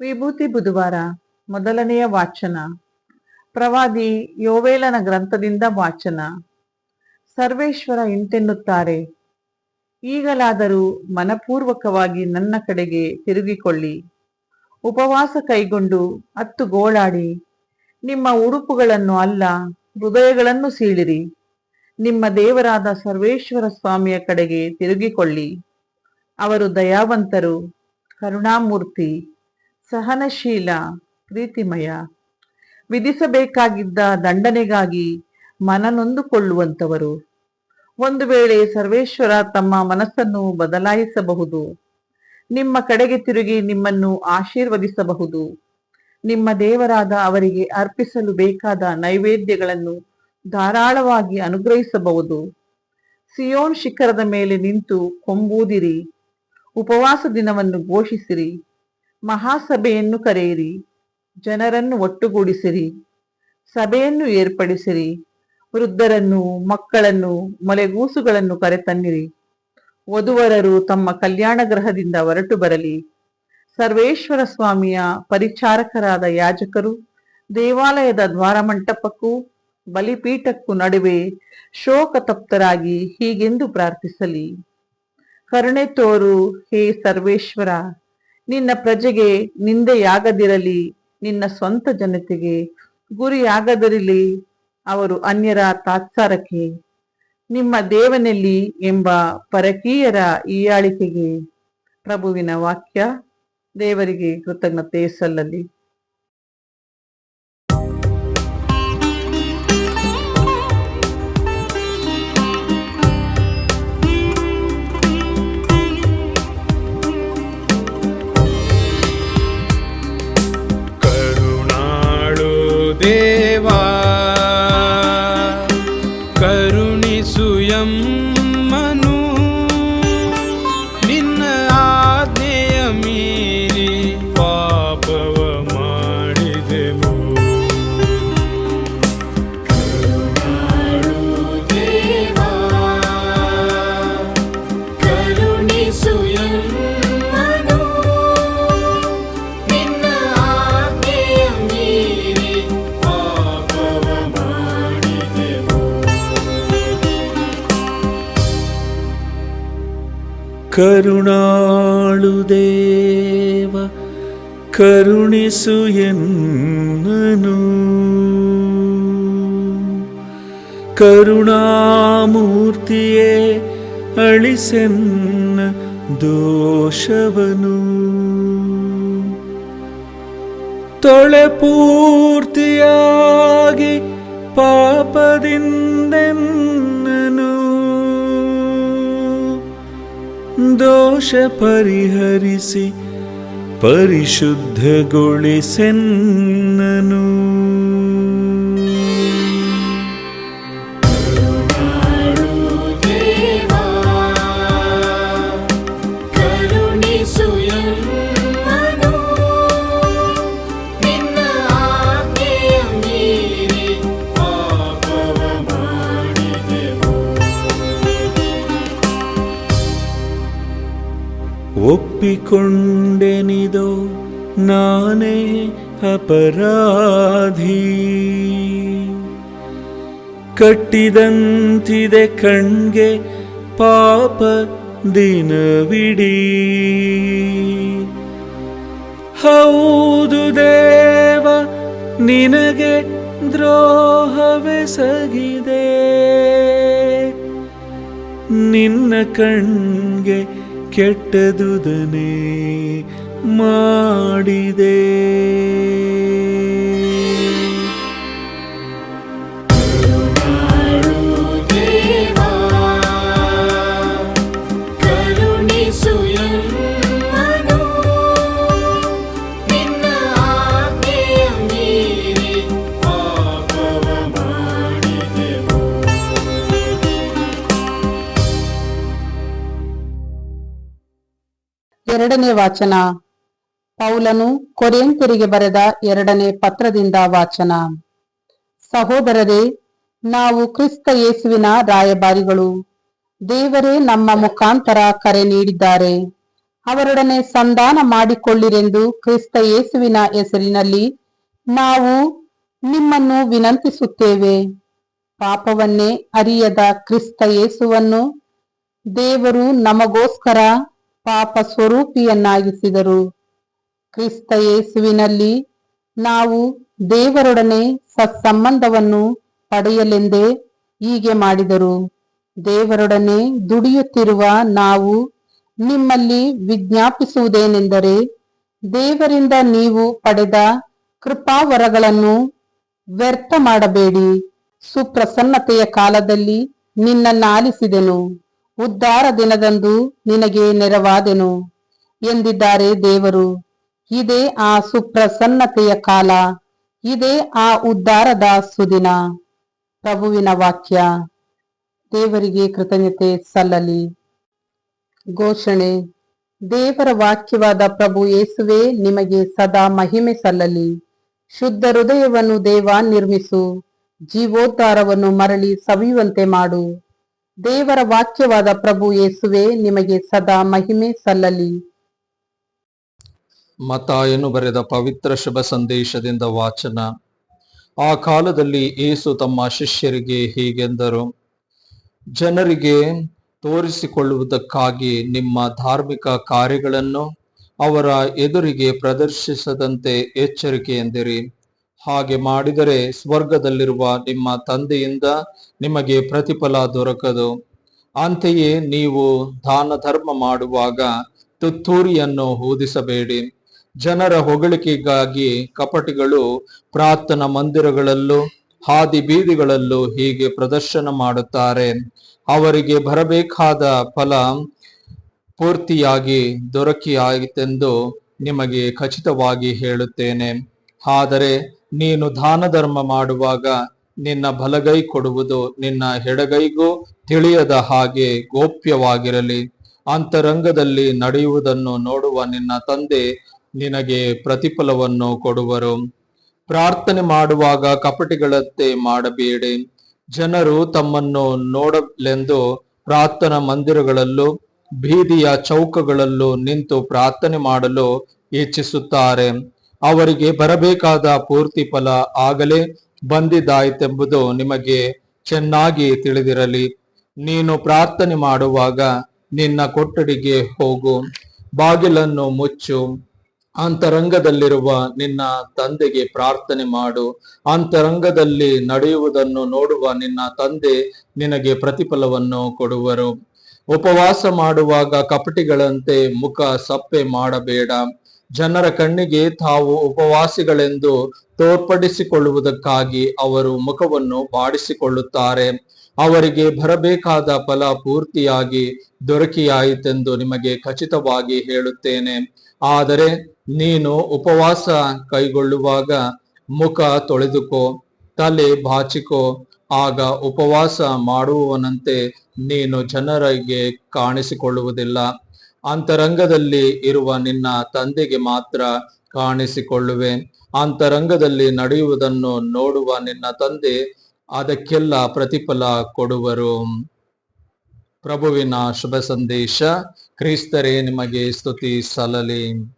ವಿಭೂತಿ ಬುಧವಾರ, ಮೊದಲನೆಯ ವಾಚನ. ಪ್ರವಾದಿ ಯೋವೇಲನ ಗ್ರಂಥದಿಂದ ವಾಚನ. ಸರ್ವೇಶ್ವರ ಇಂತೆನ್ನುತ್ತಾರೆ, ಈಗಲಾದರೂ ಮನಪೂರ್ವಕವಾಗಿ ನನ್ನ ಕಡೆಗೆ ತಿರುಗಿಕೊಳ್ಳಿ. ಉಪವಾಸ ಕೈಗೊಂಡು ಹತ್ತು ಗೋಳಾಡಿ. ನಿಮ್ಮ ಉಡುಪುಗಳನ್ನು ಅಲ್ಲ, ಹೃದಯಗಳನ್ನು ಸೀಳಿರಿ. ನಿಮ್ಮ ದೇವರಾದ ಸರ್ವೇಶ್ವರ ಸ್ವಾಮಿಯ ಕಡೆಗೆ ತಿರುಗಿಕೊಳ್ಳಿ. ಅವರು ದಯಾವಂತರು, ಕರುಣಾಮೂರ್ತಿ. ಸಹನಶೀಲ, ಪ್ರೀತಿಮಯ, ವಿಧಿಸಬೇಕಾಗಿದ್ದ ದಂಡನೆಗಾಗಿ ಮನನೊಂದುಕೊಳ್ಳುವಂಥವರು ಒಂದು ವೇಳೆ ಸರ್ವೇಶ್ವರ ತಮ್ಮ ಮನಸ್ಸನ್ನು ಬದಲಾಯಿಸಬಹುದು, ನಿಮ್ಮ ಕಡೆಗೆ ತಿರುಗಿ ನಿಮ್ಮನ್ನು ಆಶೀರ್ವದಿಸಬಹುದು. ನಿಮ್ಮ ದೇವರಾದ ಅವರಿಗೆ ಅರ್ಪಿಸಲು ಬೇಕಾದ ನೈವೇದ್ಯಗಳನ್ನು ಧಾರಾಳವಾಗಿ ಅನುಗ್ರಹಿಸಬಹುದು. ಸಿಯೋನ್ ಶಿಖರದ ಮೇಲೆ ನಿಂತು ಕೊಂಬೂದಿರಿ, ಉಪವಾಸ ದಿನವನ್ನು ಘೋಷಿಸಿರಿ. ಮಹಾಸಭೆಯನ್ನು ಕರೆಯಿರಿ, ಜನರನ್ನು ಒಟ್ಟುಗೂಡಿಸಿರಿ, ಸಭೆಯನ್ನು ಏರ್ಪಡಿಸಿರಿ, ವೃದ್ಧರನ್ನು, ಮಕ್ಕಳನ್ನು, ಮಲೆಗೂಸುಗಳನ್ನು ಕರೆತನ್ನಿರಿ. ವಧುವರರು ತಮ್ಮ ಕಲ್ಯಾಣ ಗ್ರಹದಿಂದ ಹೊರಟು ಬರಲಿ. ಸರ್ವೇಶ್ವರ ಸ್ವಾಮಿಯ ಪರಿಚಾರಕರಾದ ಯಾಜಕರು, ದೇವಾಲಯದ ದ್ವಾರಮಂಟಪಕ್ಕೂ ಬಲಿಪೀಠಕ್ಕೂ ನಡುವೆ ಶೋಕತಪ್ತರಾಗಿ ಹೀಗೆಂದು ಪ್ರಾರ್ಥಿಸಲಿ. ಕರುಣೆ ತೋರು, ಹೇ ಸರ್ವೇಶ್ವರ! ನಿನ್ನ ಪ್ರಜೆಗೆ ನಿಂದೆಯಾಗದಿರಲಿ, ನಿನ್ನ ಸ್ವಂತ ಜನತೆಗೆ ಗುರಿಯಾಗದಿರಲಿ, ಅವರು ಅನ್ಯರ ತಾತ್ಸಾರಕ್ಕೆ, ನಿಮ್ಮ ದೇವನಲ್ಲಿ ಎಂಬ ಪರಕೀಯರ ಈಯಾಳಿಕೆಗೆ ಪ್ರಭುವಿನ ವಾಕ್ಯ ದೇವರಿಗೆ ಕೃತಜ್ಞತೆ ಸಲ್ಲಲಿ. ಕರುಣಾಳು ದೇವ ಕರುಣಿಸು ಎನ್ನನು ಕರುಣಾಮೂರ್ತಿಯೇ ಅಳಿಸೆನ್ನ ದೋಷವನು ತೊಳೆ ಪೂರ್ತಿಯಾಗಿ ಪಾಪದಿಂದೆನ್ನನು ದೋಷ ಪರಿಹರಿಸಿ ಪರಿಶುದ್ಧಗೊಳಿಸೆನ್ನನು. ಒಪ್ಪಿಕೊಂಡೆನಿದೋ ನಾನೇ ಅಪರಾಧಿ. ಕಟ್ಟಿದಂತಿದೆ ಕಣ್ಗೆ ಪಾಪ ದಿನವಿಡೀ. ಹೌದು ದೇವ ನಿನಗೆ ದ್ರೋಹವೆಸಗಿದೆ ನಿನ್ನ ಕಣ್ಗೆ ಕೆಟ್ಟದುದನೇ ಮಾಡಿದೆ. ಎರಡನೇ ವಾಚನ. ಪೌಲನು ಕೊರಿಯಂತರಿಗೆ ಬರೆದ ಎರಡನೇ ಪತ್ರದಿಂದ ವಾಚನ. ಸಹೋದರರೇ, ನಾವು ಕ್ರಿಸ್ತ ಯೇಸುವಿನ ರಾಯಭಾರಿಗಳು. ದೇವರೇ ನಮ್ಮ ಮುಖಾಂತರ ಕರೆ ನೀಡಿದ್ದಾರೆ. ಅವರೊಡನೆ ಸಂಧಾನ ಮಾಡಿಕೊಳ್ಳಿರೆಂದು ಕ್ರಿಸ್ತ ಯೇಸುವಿನ ಹೆಸರಿನಲ್ಲಿ ನಾವು ನಿಮ್ಮನ್ನು ವಿನಂತಿಸುತ್ತೇವೆ. ಪಾಪವನ್ನೇ ಅರಿಯದ ಕ್ರಿಸ್ತ ಯೇಸುವನ್ನು ದೇವರು ನಮಗೋಸ್ಕರ ಪಾಪ ಸ್ವರೂಪಿಯನ್ನಾಗಿಸಿದರು ಕ್ರಿಸ್ತ ಯೇಸುವಿನಲ್ಲಿ ನಾವು ದೇವರೊಡನೆ ಸತ್ಸಂಬಂಧವನ್ನು ಪಡೆಯಲೆಂದೇ ಹೀಗೆ ಮಾಡಿದರು. ದೇವರೊಡನೆ ದುಡಿಯುತ್ತಿರುವ ನಾವು ನಿಮ್ಮಲ್ಲಿ ವಿಜ್ಞಾಪಿಸುವುದೇನೆಂದರೆ ದೇವರಿಂದ ನೀವು ಪಡೆದ ಕೃಪಾವರಗಳನ್ನು ವ್ಯರ್ಥ ಮಾಡಬೇಡಿ. ಸುಪ್ರಸನ್ನತೆಯ ಕಾಲದಲ್ಲಿ ನಿನ್ನನ್ನು ಆಲಿಸಿದೆನು ಉದ್ಧಾರ ದಿನದಂದು ನಿನಗೆ ನೆರವಾದೆನು ಎಂದಿದ್ದಾರೆ ದೇವರು. ಇದೇ ಆ ಸುಪ್ರಸನ್ನತೆಯ ಕಾಲ, ಇದೇ ಆ ಉದ್ಧಾರದ ಸುದಿನ. ಪ್ರಭುವಿನ ವಾಕ್ಯ, ದೇವರಿಗೆ ಕೃತಜ್ಞತೆ ಸಲ್ಲಲಿ. ಘೋಷಣೆ, ದೇವರ ವಾಕ್ಯವಾದ ಪ್ರಭು ಯೇಸುವೆ ನಿಮಗೆ ಸದಾ ಮಹಿಮೆ ಸಲ್ಲಲಿ. ಶುದ್ಧ ಹೃದಯವನ್ನು ದೇವ ನಿರ್ಮಿಸು, ಜೀವೋದ್ಧಾರವನ್ನು ಮರಳಿ ಸವಿಯುವಂತೆ ಮಾಡು. ದೇವರ ವಾಕ್ಯವಾದ ಪ್ರಭು ಯೇಸುವೆ, ನಿಮಗೆ ಸದಾ ಮಹಿಮೆ ಸಲ್ಲಲಿ. ಮತಾಯನು ಬರೆದ ಪವಿತ್ರ ಶುಭ ಸಂದೇಶದಿಂದ ವಾಚನ. ಆ ಕಾಲದಲ್ಲಿ ಏಸು ತಮ್ಮ ಶಿಷ್ಯರಿಗೆ ಹೀಗೆಂದರು, ಜನರಿಗೆ ತೋರಿಸಿಕೊಳ್ಳುವುದಕ್ಕಾಗಿ ನಿಮ್ಮ ಧಾರ್ಮಿಕ ಕಾರ್ಯಗಳನ್ನು ಅವರ ಎದುರಿಗೆ ಪ್ರದರ್ಶಿಸದಂತೆ ಎಚ್ಚರಿಕೆಯೆಂದಿರಿ. ಹಾಗೆ ಮಾಡಿದರೆ ಸ್ವರ್ಗದಲ್ಲಿರುವ ನಿಮ್ಮ ತಂದೆಯಿಂದ ನಿಮಗೆ ಪ್ರತಿಫಲ ದೊರಕದು. ಅಂತೆಯೇ ನೀವು ದಾನ ಧರ್ಮ ಮಾಡುವಾಗ ತುತ್ತೂರಿಯನ್ನು ಊದಿಸಬೇಡಿ. ಜನರ ಹೊಗಳಿಕೆಗಾಗಿ ಕಪಟಿಗಳು ಪ್ರಾರ್ಥನಾ ಮಂದಿರಗಳಲ್ಲೂ ಹಾದಿ ಬೀದಿಗಳಲ್ಲೂ ಹೀಗೆ ಪ್ರದರ್ಶನ ಮಾಡುತ್ತಾರೆ. ಅವರಿಗೆ ಬರಬೇಕಾದ ಫಲ ಪೂರ್ತಿಯಾಗಿ ದೊರಕಿಯಾಯಿತೆಂದು ನಿಮಗೆ ಖಚಿತವಾಗಿ ಹೇಳುತ್ತೇನೆ. ಆದರೆ ನೀನು ದಾನ ಧರ್ಮ ಮಾಡುವಾಗ ನಿನ್ನ ಬಲಗೈ ಕೊಡುವುದು ನಿನ್ನ ಎಡಗೈಗೂ ತಿಳಿಯದ ಹಾಗೆ ಗೋಪ್ಯವಾಗಿರಲಿ. ಅಂತರಂಗದಲ್ಲಿ ನಡೆಯುವುದನ್ನು ನೋಡುವ ನಿನ್ನ ತಂದೆ ನಿನಗೆ ಪ್ರತಿಫಲವನ್ನು ಕೊಡುವರು. ಪ್ರಾರ್ಥನೆ ಮಾಡುವಾಗ ಕಪಟಿಗಳಂತೆ ಮಾಡಬೇಡಿ. ಜನರು ತಮ್ಮನ್ನು ನೋಡಲೆಂದು ಪ್ರಾರ್ಥನಾ ಮಂದಿರಗಳಲ್ಲೂ ಬೀದಿಯ ಚೌಕಗಳಲ್ಲೂ ನಿಂತು ಪ್ರಾರ್ಥನೆ ಮಾಡಲು ಇಚ್ಛಿಸುತ್ತಾರೆ. ಅವರಿಗೆ ಬರಬೇಕಾದ ಪೂರ್ತಿ ಫಲ ಆಗಲೇ ಬಂದಿದ್ದಾಯಿತೆಂಬುದು ನಿಮಗೆ ಚೆನ್ನಾಗಿ ತಿಳಿದಿರಲಿ. ನೀನು ಪ್ರಾರ್ಥನೆ ಮಾಡುವಾಗ ನಿನ್ನ ಕೊಠಡಿಗೆ ಹೋಗು, ಬಾಗಿಲನ್ನು ಮುಚ್ಚು, ಅಂತರಂಗದಲ್ಲಿರುವ ನಿನ್ನ ತಂದೆಗೆ ಪ್ರಾರ್ಥನೆ ಮಾಡು. ಅಂತರಂಗದಲ್ಲಿ ನಡೆಯುವುದನ್ನು ನೋಡುವ ನಿನ್ನ ತಂದೆ ನಿನಗೆ ಪ್ರತಿಫಲವನ್ನು ಕೊಡುವರು. ಉಪವಾಸ ಮಾಡುವಾಗ ಕಪಟಿಗಳಂತೆ ಮುಖ ಸಪ್ಪೆ ಮಾಡಬೇಡ. ಜನರ ಕಣ್ಣಿಗೆ ತಾವು ಉಪವಾಸಿಗಳೆಂದು ತೋರ್ಪಡಿಸಿಕೊಳ್ಳುವುದಕ್ಕಾಗಿ ಅವರು ಮುಖವನ್ನು ಬಾಡಿಸಿಕೊಳ್ಳುತ್ತಾರೆ. ಅವರಿಗೆ ಬರಬೇಕಾದ ಫಲ ಪೂರ್ತಿಯಾಗಿ ದೊರಕಿಯಾಯಿತೆಂದು ನಿಮಗೆ ಖಚಿತವಾಗಿ ಹೇಳುತ್ತೇನೆ. ಆದರೆ ನೀನು ಉಪವಾಸ ಕೈಗೊಳ್ಳುವಾಗ ಮುಖ ತೊಳೆದುಕೋ, ತಲೆ ಬಾಚಿಕೋ, ಆಗ ಉಪವಾಸ ಮಾಡುವವನಂತೆ ನೀನು ಜನರಿಗೆ ಕಾಣಿಸಿಕೊಳ್ಳುವುದಿಲ್ಲ. ಅಂತರಂಗದಲ್ಲಿ ಇರುವ ನಿನ್ನ ತಂದೆಗೆ ಮಾತ್ರ ಕಾಣಿಸಿಕೊಳ್ಳುವೆ ಅಂತರಂಗದಲ್ಲಿ ನಡೆಯುವುದನ್ನು ನೋಡುವ ನಿನ್ನ ತಂದೆ ಅದಕ್ಕೆಲ್ಲ ಪ್ರತಿಫಲ ಕೊಡುವರು. ಪ್ರಭುವಿನ ಶುಭ ಸಂದೇಶ, ಕ್ರಿಸ್ತರೇ, ನಿಮಗೆ ಸ್ತುತಿ ಸಲ್ಲಲಿ.